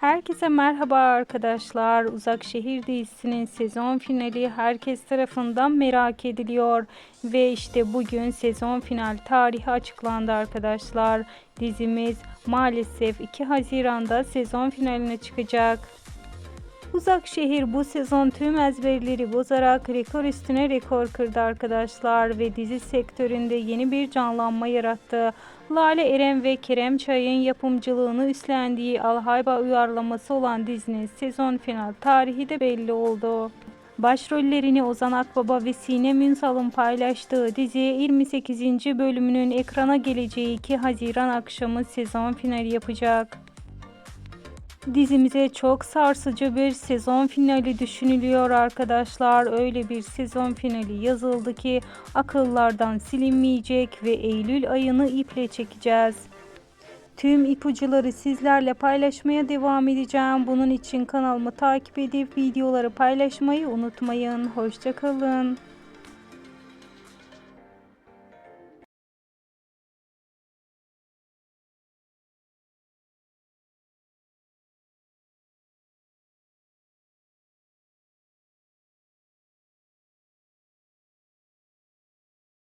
Herkese merhaba arkadaşlar. Uzak Şehir dizisinin sezon finali herkes tarafından merak ediliyor. Ve işte bugün sezon final tarihi açıklandı arkadaşlar. Dizimiz maalesef 2 Haziran'da sezon finaline çıkacak. Uzak şehir bu sezon tüm ezberleri bozarak rekor üstüne rekor kırdı arkadaşlar ve dizi sektöründe yeni bir canlanma yarattı. Lale Eren ve Kerem Çay'ın yapımcılığını üstlendiği Alhayba uyarlaması olan dizinin sezon final tarihi de belli oldu. Başrollerini Ozan Akbaba ve Sinem Ünsal'ın paylaştığı dizi 28. bölümünün ekrana geleceği 2 Haziran akşamı sezon finali yapacak. Dizimize çok sarsıcı bir sezon finali düşünülüyor arkadaşlar. Öyle bir sezon finali yazıldı ki akıllardan silinmeyecek ve Eylül ayını iple çekeceğiz. Tüm ipucuları sizlerle paylaşmaya devam edeceğim. Bunun için kanalımı takip edip videoları paylaşmayı unutmayın. Hoşçakalın.